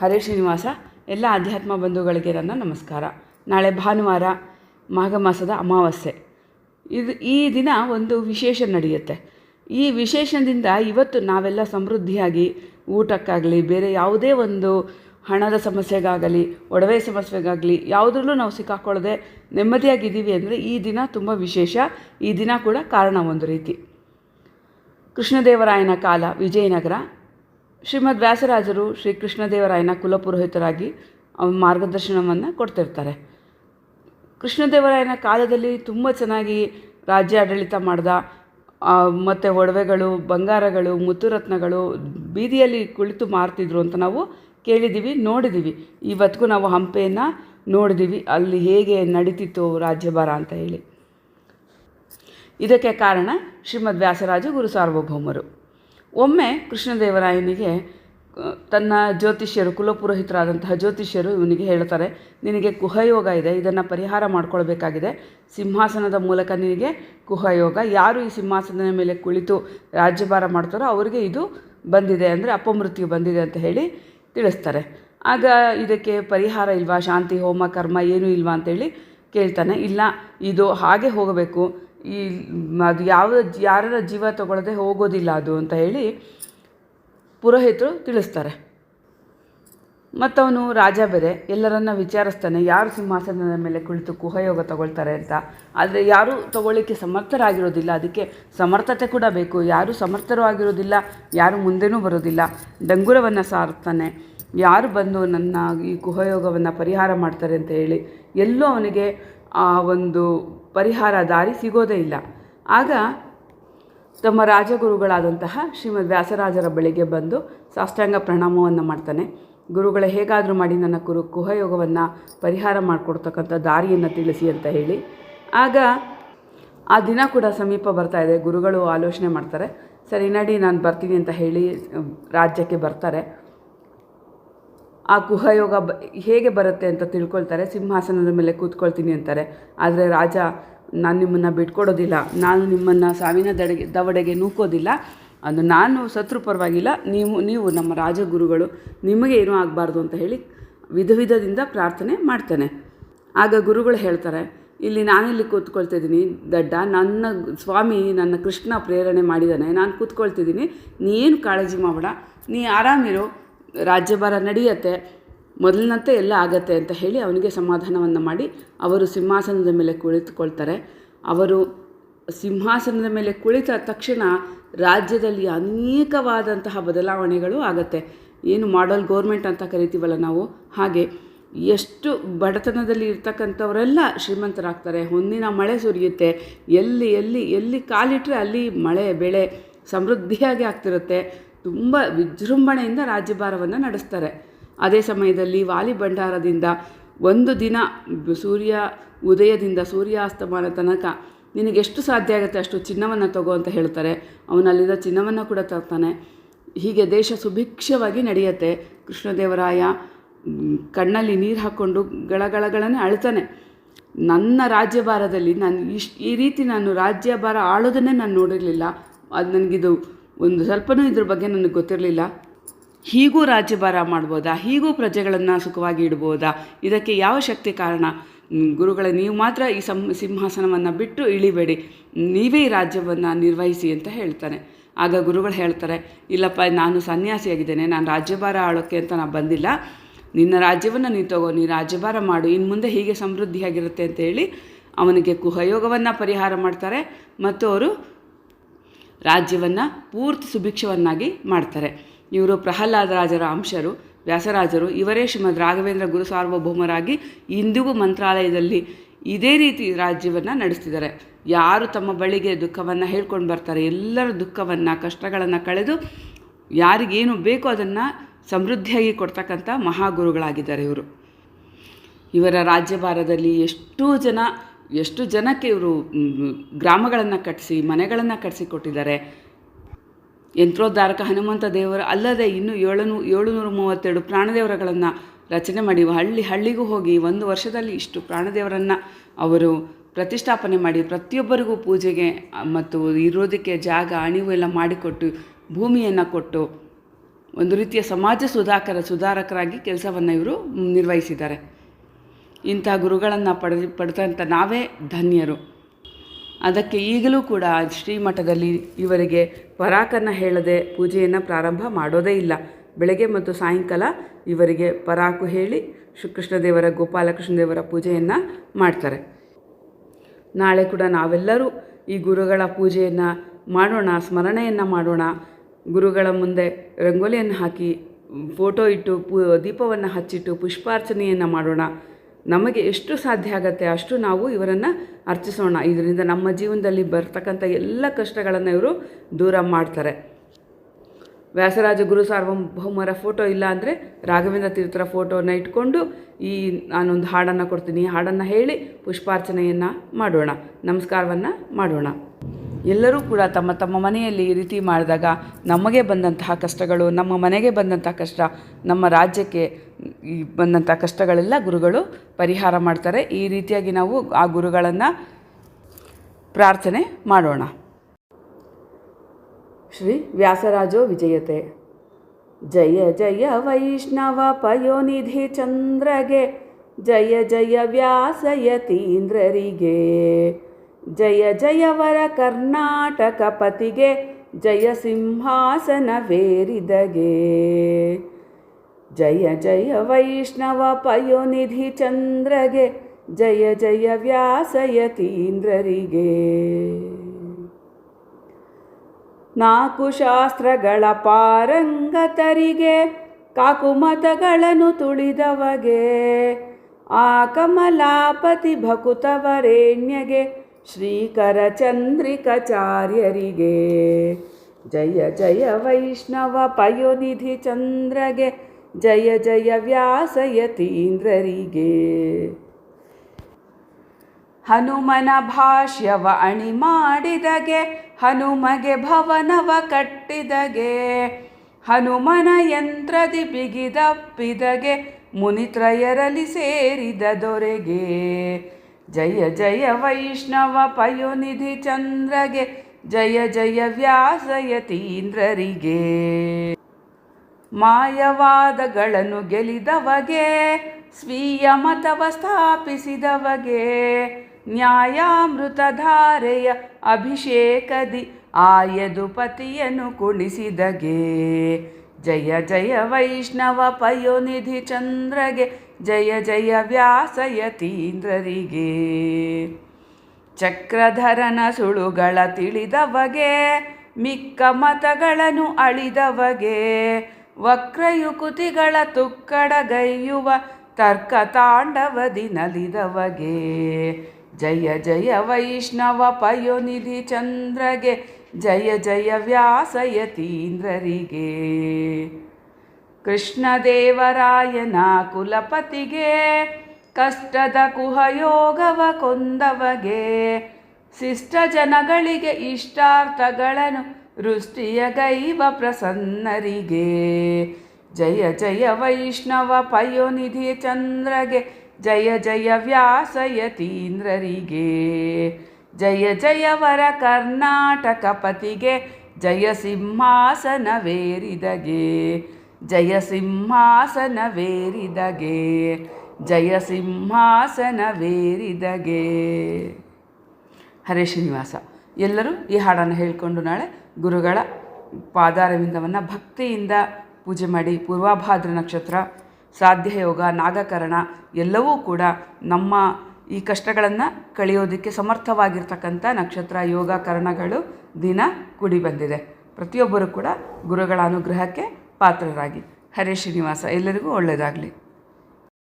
ಹರೇ ಶ್ರೀನಿವಾಸ, ಎಲ್ಲ ಆಧ್ಯಾತ್ಮ ಬಂಧುಗಳಿಗೆ ನನ್ನ ನಮಸ್ಕಾರ. ನಾಳೆ ಭಾನುವಾರ ಮಾಘ ಮಾಸದ ಅಮಾವಾಸ್ಯೆ. ಇದು ಈ ದಿನ ಒಂದು ವಿಶೇಷ ನಡೆಯುತ್ತೆ. ಈ ವಿಶೇಷದಿಂದ ಇವತ್ತು ನಾವೆಲ್ಲ ಸಮೃದ್ಧಿಯಾಗಿ ಊಟಕ್ಕಾಗಲಿ, ಬೇರೆ ಯಾವುದೇ ಒಂದು ಹಣದ ಸಮಸ್ಯೆಗಾಗಲಿ, ಒಡವೆ ಸಮಸ್ಯೆಗಾಗಲಿ, ಯಾವುದ್ರಲ್ಲೂ ನಾವು ಸಿಕ್ಕಾಕೊಳ್ಳದೆ ನೆಮ್ಮದಿಯಾಗಿದ್ದೀವಿ ಅಂದರೆ ಈ ದಿನ ತುಂಬ ವಿಶೇಷ. ಈ ದಿನ ಕೂಡ ಕಾರಣ ಒಂದು ರೀತಿ. ಕೃಷ್ಣದೇವರಾಯನ ಕಾಲ ವಿಜಯನಗರ. ಶ್ರೀಮದ್ ವ್ಯಾಸರಾಜರು ಶ್ರೀ ಕೃಷ್ಣದೇವರಾಯನ ಕುಲಪುರೋಹಿತರಾಗಿ ಮಾರ್ಗದರ್ಶನವನ್ನು ಕೊಡ್ತಿರ್ತಾರೆ. ಕೃಷ್ಣದೇವರಾಯನ ಕಾಲದಲ್ಲಿ ತುಂಬ ಚೆನ್ನಾಗಿ ರಾಜ್ಯ ಆಡಳಿತ ಮಾಡ್ದ. ಮತ್ತು ಒಡವೆಗಳು, ಬಂಗಾರಗಳು, ಮುತ್ತುರತ್ನಗಳು ಬೀದಿಯಲ್ಲಿ ಕುಳಿತು ಮಾರ್ತಿದ್ರು ಅಂತ ನಾವು ಕೇಳಿದ್ದೀವಿ ನೋಡಿದ್ದೀವಿ ಇವತ್ತಿಗೂ ನಾವು ಹಂಪೆಯನ್ನು ನೋಡಿದ್ದೀವಿ ಅಲ್ಲಿ ಹೇಗೆ ನಡೀತಿತ್ತು ರಾಜ್ಯಭಾರ ಅಂತ ಹೇಳಿ. ಇದಕ್ಕೆ ಕಾರಣ ಶ್ರೀಮದ್ ವ್ಯಾಸರಾಜ ಗುರು ಸಾರ್ವಭೌಮರು. ಒಮ್ಮೆ ಕೃಷ್ಣದೇವರಾಯನಿಗೆ ತನ್ನ ಜ್ಯೋತಿಷ್ಯರು, ಕುಲಪುರೋಹಿತರಾದಂತಹ ಜ್ಯೋತಿಷ್ಯರು ಇವನಿಗೆ ಹೇಳ್ತಾರೆ, ನಿನಗೆ ಕುಹಯೋಗ ಇದೆ, ಇದನ್ನು ಪರಿಹಾರ ಮಾಡಿಕೊಳ್ಬೇಕಾಗಿದೆ. ಸಿಂಹಾಸನದ ಮೂಲಕ ನಿನಗೆ ಕುಹಯೋಗ. ಯಾರು ಈ ಸಿಂಹಾಸನದ ಮೇಲೆ ಕುಳಿತು ರಾಜ್ಯಭಾರ ಮಾಡ್ತಾರೋ ಅವರಿಗೆ ಇದು ಬಂದಿದೆ ಅಂದರೆ ಅಪಮೃತ್ಯು ಬಂದಿದೆ ಅಂತ ಹೇಳಿ ತಿಳಿಸ್ತಾರೆ. ಆಗ ಇದಕ್ಕೆ ಪರಿಹಾರ ಇಲ್ವಾ? ಶಾಂತಿ, ಹೋಮ, ಕರ್ಮ ಏನೂ ಇಲ್ವಾ ಅಂತೇಳಿ ಕೇಳ್ತಾನೆ. ಇಲ್ಲ, ಇದು ಹಾಗೆ ಹೋಗಬೇಕು. ಈ ಅದು ಯಾವ ಯಾರ ಜೀವ ತಗೊಳ್ಳದೆ ಹೋಗೋದಿಲ್ಲ ಅದು ಅಂತ ಹೇಳಿ ಪುರೋಹಿತರು ತಿಳಿಸ್ತಾರೆ. ಮತ್ತವನು ರಾಜ ಬೇರೆ, ಎಲ್ಲರನ್ನ ವಿಚಾರಿಸ್ತಾನೆ, ಯಾರು ಸಿಂಹಾಸನದ ಮೇಲೆ ಕುಳಿತು ಕುಹಯೋಗ ತಗೊಳ್ತಾರೆ ಅಂತ. ಆದರೆ ಯಾರೂ ತಗೊಳ್ಳಿಕ್ಕೆ ಸಮರ್ಥರಾಗಿರೋದಿಲ್ಲ, ಅದಕ್ಕೆ ಸಮರ್ಥತೆ ಕೂಡ ಬೇಕು. ಯಾರು ಸಮರ್ಥರು ಆಗಿರೋದಿಲ್ಲ, ಯಾರು ಮುಂದೆನೂ ಬರೋದಿಲ್ಲ. ಡಂಗುರವನ್ನು ಸಾರುತ್ತಾನೆ. ಯಾರು ಬಂದು ನನ್ನ ಈ ಕುಹಯೋಗವನ್ನು ಪರಿಹಾರ ಮಾಡ್ತಾರೆ ಅಂತ ಹೇಳಿ ಎಲ್ಲೂ ಅವನಿಗೆ ಆ ಒಂದು ಪರಿಹಾರ ದಾರಿ ಸಿಗೋದೇ ಇಲ್ಲ. ಆಗ ತಮ್ಮ ರಾಜಗುರುಗಳಾದಂತಹ ಶ್ರೀಮದ್ ವ್ಯಾಸರಾಜರ ಬಳಿಗೆ ಬಂದು ಸಾಷ್ಟಾಂಗ ಪ್ರಣಾಮವನ್ನು ಮಾಡ್ತಾನೆ. ಗುರುಗಳ, ಹೇಗಾದರೂ ಮಾಡಿ ನನ್ನ ಕುರು ಕುಹಯೋಗವನ್ನು ಪರಿಹಾರ ಮಾಡಿಕೊಡ್ತಕ್ಕಂಥ ದಾರಿಯನ್ನು ತಿಳಿಸಿ ಅಂತ ಹೇಳಿ. ಆಗ ಆ ದಿನ ಕೂಡ ಸಮೀಪ ಬರ್ತಾ ಇದೆ. ಗುರುಗಳು ಆಲೋಚನೆ ಮಾಡ್ತಾರೆ. ಸರಿ, ನಡಿ, ನಾನು ಬರ್ತೀನಿ ಅಂತ ಹೇಳಿ, ರಾಜ್ಯಕ್ಕೆ ಬರ್ತಾರೆ. ಆ ಕುಹಯೋಗ ಬ, ಹೇಗೆ ಬರುತ್ತೆ ಅಂತ ತಿಳ್ಕೊಳ್ತಾರೆ, ಸಿಂಹಾಸನದ ಮೇಲೆ ಕೂತ್ಕೊಳ್ತೀನಿ ಅಂತಾರೆ. ಆದರೆ ರಾಜ, ನಾನು ನಿಮ್ಮನ್ನು ಬಿಟ್ಕೊಡೋದಿಲ್ಲ, ನಾನು ನಿಮ್ಮನ್ನು ಸಾವಿನ ದಡೆಗೆ, ದವಡೆಗೆ ನೂಕೋದಿಲ್ಲ. ಅದು ನಾನು ಶತ್ರು ಪರವಾಗಿಲ್ಲ, ನೀವು ನೀವು ನಮ್ಮ ರಾಜಗುರುಗಳು, ನಿಮಗೆ ಏನೂ ಆಗಬಾರ್ದು ಅಂತ ಹೇಳಿ ವಿಧ ವಿಧದಿಂದ ಪ್ರಾರ್ಥನೆ ಮಾಡ್ತಾನೆ. ಆಗ ಗುರುಗಳು ಹೇಳ್ತಾರೆ, ಇಲ್ಲಿ ನಾನಿಲ್ಲಿ ಕೂತ್ಕೊಳ್ತಿದ್ದೀನಿ ದಡ್ಡ, ನನ್ನ ಸ್ವಾಮಿ ನನ್ನ ಕೃಷ್ಣ ಪ್ರೇರಣೆ ಮಾಡಿದ್ದಾನೆ, ನಾನು ಕೂತ್ಕೊಳ್ತಿದ್ದೀನಿ ನೀನು ಕಾಳಜಿ ಮಾಡಬೇಡ, ನೀ ಆರಾಮಿರು ರಾಜ್ಯಭಾರ ನಡೆಯುತ್ತೆ, ಮೊದಲಿನಂತೆ ಎಲ್ಲ ಆಗತ್ತೆ ಅಂತ ಹೇಳಿ ಅವನಿಗೆ ಸಮಾಧಾನವನ್ನು ಮಾಡಿ ಅವರು ಸಿಂಹಾಸನದ ಮೇಲೆ ಕುಳಿತುಕೊಳ್ತಾರೆ. ಅವರು ಸಿಂಹಾಸನದ ಮೇಲೆ ಕುಳಿತ ತಕ್ಷಣ ರಾಜ್ಯದಲ್ಲಿ ಅನೇಕವಾದಂತಹ ಬದಲಾವಣೆಗಳು ಆಗತ್ತೆ. ಏನು ಮಾಡಲ್ ಗೋರ್ಮೆಂಟ್ ಅಂತ ಕರಿತೀವಲ್ಲ ನಾವು? ಹಾಗೆ ಎಷ್ಟು ಬಡತನದಲ್ಲಿ ಇರ್ತಕ್ಕಂಥವರೆಲ್ಲ ಶ್ರೀಮಂತರಾಗ್ತಾರೆ. ಹೊಂದಿನ ಮಳೆ ಸುರಿಯುತ್ತೆ. ಎಲ್ಲಿ ಎಲ್ಲಿ ಎಲ್ಲಿ ಕಾಲಿಟ್ಟರೆ ಅಲ್ಲಿ ಮಳೆ, ಬೆಳೆ ಸಮೃದ್ಧಿಯಾಗಿ ಆಗ್ತಿರುತ್ತೆ. ತುಂಬ ವಿಜೃಂಭಣೆಯಿಂದ ರಾಜ್ಯಭಾರವನ್ನು ನಡೆಸ್ತಾರೆ. ಅದೇ ಸಮಯದಲ್ಲಿ ವಾಲಿ ಭಂಡಾರದಿಂದ ಒಂದು ದಿನ ಸೂರ್ಯ ಉದಯದಿಂದ ಸೂರ್ಯಾಸ್ತಮಾನ ತನಕ ನಿನಗೆಷ್ಟು ಸಾಧ್ಯ ಆಗುತ್ತೆ ಅಷ್ಟು ಚಿನ್ನವನ್ನು ತಗೋ ಅಂತ ಹೇಳ್ತಾರೆ. ಅವನಲ್ಲಿದ್ದ ಚಿನ್ನವನ್ನು ಕೂಡ ತರ್ತಾನೆ. ಹೀಗೆ ದೇಶ ಸುಭಿಕ್ಷವಾಗಿ ನಡೆಯುತ್ತೆ. ಕೃಷ್ಣದೇವರಾಯ ಕಣ್ಣಲ್ಲಿ ನೀರು ಹಾಕ್ಕೊಂಡು ಗಳಗಳಗಳನ್ನೇ ಅಳ್ತಾನೆ. ನನ್ನ ರಾಜ್ಯಭಾರದಲ್ಲಿ ನಾನು ಇಶ್ ಈ ರೀತಿ ನಾನು ರಾಜ್ಯಭಾರ ಆಳೋದನ್ನೇ ನಾನು ನೋಡಿರಲಿಲ್ಲ. ಅದು ನನಗಿದು ಒಂದು ಸ್ವಲ್ಪನೂ ಇದ್ರ ಬಗ್ಗೆ ನನಗೆ ಗೊತ್ತಿರಲಿಲ್ಲ. ಹೀಗೂ ರಾಜ್ಯಭಾರ ಮಾಡ್ಬೋದಾ? ಹೀಗೂ ಪ್ರಜೆಗಳನ್ನು ಸುಖವಾಗಿ ಇಡ್ಬೋದಾ? ಇದಕ್ಕೆ ಯಾವ ಶಕ್ತಿ ಕಾರಣ? ಗುರುಗಳ, ನೀವು ಮಾತ್ರ ಈ ಸಂ, ಸಿಂಹಾಸನವನ್ನು ಬಿಟ್ಟು ಇಳಿಬೇಡಿ. ನೀವೇ ಈ ರಾಜ್ಯವನ್ನು ನಿರ್ವಹಿಸಿ ಅಂತ ಹೇಳ್ತಾನೆ. ಆಗ ಗುರುಗಳು ಹೇಳ್ತಾರೆ, ಇಲ್ಲಪ್ಪ, ನಾನು ಸನ್ಯಾಸಿಯಾಗಿದ್ದೇನೆ, ನಾನು ರಾಜ್ಯಭಾರ ಆಳೋಕ್ಕೆ ಅಂತ ನಾನು ಬಂದಿಲ್ಲ. ನಿನ್ನ ರಾಜ್ಯವನ್ನು ನೀನು ತಗೋ, ನೀ ರಾಜ್ಯಭಾರ ಮಾಡು. ಇನ್ನು ಮುಂದೆ ಹೀಗೆ ಸಮೃದ್ಧಿಯಾಗಿರುತ್ತೆ ಅಂತ ಹೇಳಿ ಅವನಿಗೆ ಕುಹಯೋಗವನ್ನು ಪರಿಹಾರ ಮಾಡ್ತಾರೆ. ಮತ್ತು ಅವರು ರಾಜ್ಯವನ್ನು ಪೂರ್ತಿ ಸುಭಿಕ್ಷವನ್ನಾಗಿ ಮಾಡ್ತಾರೆ. ಇವರು ಪ್ರಹ್ಲಾದ ರಾಜರ ಅಂಶರು, ವ್ಯಾಸರಾಜರು, ಇವರೇ ಶ್ರೀಮದ್ ರಾಘವೇಂದ್ರ ಗುರು ಸಾರ್ವಭೌಮರಾಗಿ ಇಂದಿಗೂ ಮಂತ್ರಾಲಯದಲ್ಲಿ ಇದೇ ರೀತಿ ರಾಜ್ಯವನ್ನು ನಡೆಸ್ತಿದ್ದಾರೆ. ಯಾರು ತಮ್ಮ ಬಳಿಗೆ ದುಃಖವನ್ನು ಹೇಳ್ಕೊಂಡು ಬರ್ತಾರೆ, ಎಲ್ಲರ ದುಃಖವನ್ನು, ಕಷ್ಟಗಳನ್ನು ಕಳೆದು ಯಾರಿಗೇನು ಬೇಕೋ ಅದನ್ನು ಸಮೃದ್ಧಿಯಾಗಿ ಕೊಡ್ತಕ್ಕಂಥ ಮಹಾಗುರುಗಳಾಗಿದ್ದಾರೆ ಇವರು. ಇವರ ರಾಜ್ಯಭಾರದಲ್ಲಿ ಎಷ್ಟೋ ಜನ ಎಷ್ಟು ಜನಕ್ಕೆ ಇವರು ಗ್ರಾಮಗಳನ್ನು ಕಟ್ಟಿಸಿ ಮನೆಗಳನ್ನು ಕಟ್ಟಿಸಿಕೊಟ್ಟಿದ್ದಾರೆ ಯಂತ್ರೋದ್ಧಾರಕ ಹನುಮಂತ ದೇವರ ಅಲ್ಲದೆ ಇನ್ನೂ ಏಳುನೂ, ಏಳುನೂರ ಮೂವತ್ತೆರಡು ಪ್ರಾಣದೇವರಗಳನ್ನು ರಚನೆ ಮಾಡಿ, ಹಳ್ಳಿ, ಹಳ್ಳಿಗೂ ಹೋಗಿ ಒಂದು ವರ್ಷದಲ್ಲಿ ಇಷ್ಟು ಪ್ರಾಣದೇವರನ್ನು ಅವರು ಪ್ರತಿಷ್ಠಾಪನೆ ಮಾಡಿ, ಪ್ರತಿಯೊಬ್ಬರಿಗೂ ಪೂಜೆಗೆ ಮತ್ತು ಇರೋದಕ್ಕೆ ಜಾಗ, ಅಣಿವು ಎಲ್ಲ ಮಾಡಿಕೊಟ್ಟು, ಭೂಮಿಯನ್ನು ಕೊಟ್ಟು, ಒಂದು ರೀತಿಯ ಸಮಾಜ ಸುಧಾಕರ, ಸುಧಾರಕರಾಗಿ ಕೆಲಸವನ್ನು ಇವರು ನಿರ್ವಹಿಸಿದ್ದಾರೆ. ಇಂಥ ಗುರುಗಳನ್ನು ಪಡೆದು, ಪಡೆದಂಥ ನಾವೇ ಧನ್ಯರು. ಅದಕ್ಕೆ ಈಗಲೂ ಕೂಡ ಶ್ರೀಮಠದಲ್ಲಿ ಇವರಿಗೆ ಪರಾಕನ್ನು ಹೇಳದೆ ಪೂಜೆಯನ್ನು ಪ್ರಾರಂಭ ಮಾಡೋದೇ ಇಲ್ಲ. ಬೆಳಗ್ಗೆ ಮತ್ತು ಸಾಯಂಕಾಲ ಇವರಿಗೆ ಪರಾಕು ಹೇಳಿ ಶ್ರೀಕೃಷ್ಣದೇವರ, ಗೋಪಾಲಕೃಷ್ಣದೇವರ ಪೂಜೆಯನ್ನು ಮಾಡ್ತಾರೆ. ನಾಳೆ ಕೂಡ ನಾವೆಲ್ಲರೂ ಈ ಗುರುಗಳ ಪೂಜೆಯನ್ನು ಮಾಡೋಣ, ಸ್ಮರಣೆಯನ್ನು ಮಾಡೋಣ. ಗುರುಗಳ ಮುಂದೆ ರಂಗೋಲಿಯನ್ನು ಹಾಕಿ, ಫೋಟೋ ಇಟ್ಟು, ಪೂ, ದೀಪವನ್ನು ಹಚ್ಚಿಟ್ಟು, ಪುಷ್ಪಾರ್ಚನೆಯನ್ನು ಮಾಡೋಣ. ನಮಗೆ ಎಷ್ಟು ಸಾಧ್ಯ ಆಗುತ್ತೆ ಅಷ್ಟು ನಾವು ಇವರನ್ನು ಅರ್ಚಿಸೋಣ. ಇದರಿಂದ ನಮ್ಮ ಜೀವನದಲ್ಲಿ ಬರ್ತಕ್ಕಂಥ ಎಲ್ಲ ಕಷ್ಟಗಳನ್ನು ಇವರು ದೂರ ಮಾಡ್ತಾರೆ. ವ್ಯಾಸರಾಜ ಗುರು ಸಾರ್ವಭೌಮರ ಫೋಟೋ ಇಲ್ಲ ಅಂದರೆ ರಾಘವೇಂದ್ರ ತೀರ್ಥರ ಫೋಟೋನ ಇಟ್ಕೊಂಡು ಈ ನಾನೊಂದು ಹಾಡನ್ನು ಕೊಡ್ತೀನಿ. ಈ ಹಾಡನ್ನು ಹೇಳಿ ಪುಷ್ಪಾರ್ಚನೆಯನ್ನು ಮಾಡೋಣ. ನಮಸ್ಕಾರವನ್ನು ಮಾಡೋಣ. ಎಲ್ಲರೂ ಕೂಡ ತಮ್ಮ ತಮ್ಮ ಮನೆಯಲ್ಲಿ ಈ ರೀತಿ ಮಾಡಿದಾಗ ನಮಗೆ ಬಂದಂತಹ ಕಷ್ಟಗಳು, ನಮ್ಮ ಮನೆಗೆ ಬಂದಂಥ ಕಷ್ಟ, ನಮ್ಮ ರಾಜ್ಯಕ್ಕೆ ಬಂದಂಥ ಕಷ್ಟಗಳೆಲ್ಲ ಗುರುಗಳು ಪರಿಹಾರ ಮಾಡ್ತಾರೆ. ಈ ರೀತಿಯಾಗಿ ನಾವು ಆ ಗುರುಗಳನ್ನು ಪ್ರಾರ್ಥನೆ ಮಾಡೋಣ. ಶ್ರೀ ವ್ಯಾಸರಾಜೋ ವಿಜಯತೆ. ಜಯ ಜಯ ವೈಷ್ಣವ ಪಯೋನಿಧಿ ಚಂದ್ರಗೆ, ಜಯ ಜಯ ವ್ಯಾಸಯತೀಂದ್ರರಿಗೆ ಜಯ ಜಯವರ ಕರ್ನಾಟಕ ಪತಿಗೆ, ಜಯ ಸಿಂಹಾಸನವೇರಿದಗೆ ಜಯ ಜಯ ವೈಷ್ಣವ ಪಯೋನಿಧಿ ಚಂದ್ರಗೆ, ಜಯ ಜಯ ವ್ಯಾಸಯತೀಂದ್ರರಿಗೆ ನಾಲ್ಕು ಶಾಸ್ತ್ರಗಳ ಪಾರಂಗತರಿಗೆ ಕಾಕುಮತಗಳನ್ನು ತುಳಿದವಗೆ. ಆ ಕಮಲಾಪತಿ ಭಕುತವರೇಣ್ಯಗೆ ಶ್ರೀಕರ ಚಂದ್ರಿಕಾಚಾರ್ಯರಿಗೆ ಜಯ ಜಯ ವೈಷ್ಣವ ಪಯೋನಿಧಿ ಚಂದ್ರಗೆ. ಜಯ ಜಯ ವ್ಯಾಸಯತೀಂದ್ರರಿಗೆ ಹನುಮನ ಭಾಷ್ಯವ ಅಣಿ ಮಾಡಿದಗೆ, ಹನುಮಗೆ ಭವನವ ಕಟ್ಟಿದಗೆ. ಹನುಮನ ಯಂತ್ರದಿ ಬಿಗಿದಪ್ಪಿದಗೆ, ಮುನಿತ್ರಯರಲ್ಲಿ ಸೇರಿದ ದೊರೆಗೆ. ಜಯ ಜಯ ವೈಷ್ಣವ ಪಯೋನಿಧಿ ಚಂದ್ರಗೆ, ಜಯ ಜಯ ವ್ಯಾಸಯತೀಂದ್ರರಿಗೆ ಮಾಯವಾದಗಳನ್ನು ಗೆಲಿದವಗೆ, ಸ್ವೀಯ ಮತವ ಸ್ಥಾಪಿಸಿದವಗೆ, ನ್ಯಾಯಾಮೃತಧಾರೆಯ ಅಭಿಷೇಕದಿ ಆಯದುಪತಿಯನ್ನು ಕುಣಿಸಿದಗೆ. ಜಯ ಜಯ ವೈಷ್ಣವ ಪಯೋನಿಧಿ ಚಂದ್ರಗೆ ಜಯ ಜಯ ವ್ಯಾಸಯತೀಂದ್ರರಿಗೆ ಚಕ್ರಧರನ ಸುಳುಗಳ ತಿಳಿದವಗೆ, ಮಿಕ್ಕ ಮತಗಳನ್ನು ಅಳಿದವಗೆ. ವಕ್ರಯುಕುತಿಗಳ ತುಕ್ಕಡಗೈಯುವ ತರ್ಕ ತಾಂಡವದಿ ನಲಿದವಗೆ. ಜಯ ಜಯ ವೈಷ್ಣವ ಪಯೋನಿಧಿ ಚಂದ್ರಗೆ, ಜಯ ಜಯ ವ್ಯಾಸಯತೀಂದ್ರರಿಗೆ ಕೃಷ್ಣದೇವರಾಯನ ಕುಲಪತಿಗೆ, ಕಷ್ಟದ ಕುಹಯೋಗವ ಕೊಂದವಗೆ ಶಿಷ್ಟ ಜನಗಳಿಗೆ ಇಷ್ಟಾರ್ಥಗಳನ್ನು ವೃಷ್ಟಿಯ ಗೈವ ಪ್ರಸನ್ನರಿಗೆ. ಜಯ ಜಯ ವೈಷ್ಣವ ಪಯೋನಿಧಿ ಚಂದ್ರಗೆ, ಜಯ ಜಯ ವ್ಯಾಸಯತೀಂದ್ರರಿಗೆ ಜಯ ಜಯ ವರ ಕರ್ನಾಟಕ ಪತಿಗೆ ಜಯ ಸಿಂಹಾಸನವೇರಿದಗೆ ಜಯ ಸಿಂಹಾಸನವೇರಿದಗೆ ಜಯ ಸಿಂಹಾಸನವೇರಿದಗೆ ಹರೇ ಶ್ರೀನಿವಾಸ, ಎಲ್ಲರೂ ಈ ಹಾಡನ್ನು ಹೇಳಿಕೊಂಡು ನಾಳೆ ಗುರುಗಳ ಪಾದಾರವಿಂದವನ್ನು ಭಕ್ತಿಯಿಂದ ಪೂಜೆ ಮಾಡಿ ಪೂರ್ವಾಭಾದ್ರ ನಕ್ಷತ್ರ ಸಾಧ್ಯ ಯೋಗ ನಾಗಕರಣ ಎಲ್ಲವೂ ಕೂಡ ನಮ್ಮ ಈ ಕಷ್ಟಗಳನ್ನು ಕಳೆಯೋದಕ್ಕೆ ಸಮರ್ಥವಾಗಿರ್ತಕ್ಕಂಥ ನಕ್ಷತ್ರ ಯೋಗ ಕರಣಗಳು ದಿನ ಕೂಡಿ ಬಂದಿದೆ. ಪ್ರತಿಯೊಬ್ಬರೂ ಕೂಡ ಗುರುಗಳ ಅನುಗ್ರಹಕ್ಕೆ ಪಾತ್ರರಾಗಿ ಹರೇ ಶ್ರೀನಿವಾಸ ಎಲ್ಲರಿಗೂ ಒಳ್ಳೆಯದಾಗಲಿ.